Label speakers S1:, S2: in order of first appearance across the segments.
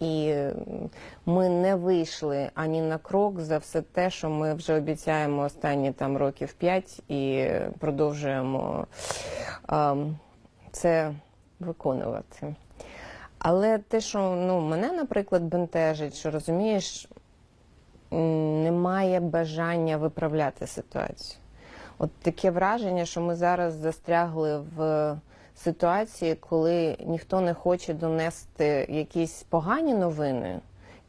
S1: І ми не вийшли ані на крок за все те, що ми вже обіцяємо останні там років п'ять і продовжуємо ем, це виконувати. Але те, що ну, мене, наприклад, бентежить, що розумієш, немає бажання виправляти ситуацію. От таке враження, що ми зараз застрягли в ситуації, коли ніхто не хоче донести якісь погані новини,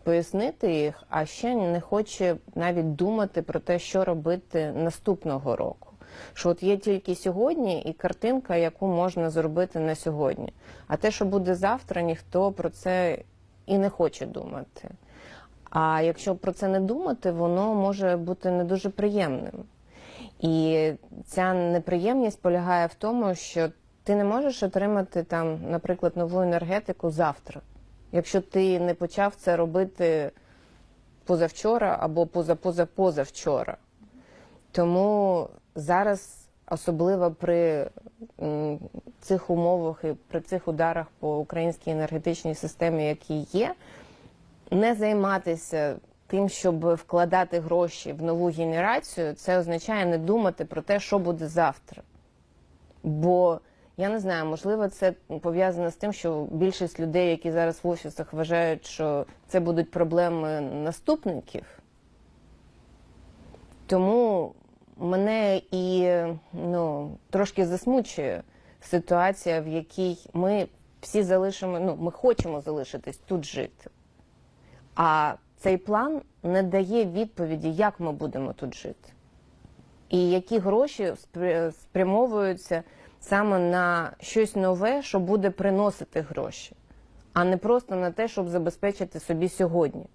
S1: пояснити їх, а ще не хоче навіть думати про те, що робити наступного року. Що от є тільки сьогодні і картинка, яку можна зробити на сьогодні. А те, що буде завтра, ніхто про це і не хоче думати. А якщо про це не думати, воно може бути не дуже приємним. І ця неприємність полягає в тому, що ти не можеш отримати там, наприклад, нову енергетику завтра, якщо ти не почав це робити позавчора або позапозапозавчора. Тому зараз, особливо при цих умовах і при цих ударах по українській енергетичній системі, які є, не займатися тим, щоб вкладати гроші в нову генерацію, це означає не думати про те, що буде завтра. Бо я не знаю, можливо, це пов'язано з тим, що більшість людей, які зараз в офісах вважають, що це будуть проблеми наступників. Тому мене і ну, трошки засмучує ситуація, в якій ми всі залишимо, ну, ми хочемо залишитись тут жити. А цей план не дає відповіді, як ми будемо тут жити. І які гроші спря- спрямовуються саме на щось нове, що буде приносити гроші, а не просто на те, щоб забезпечити собі сьогодні.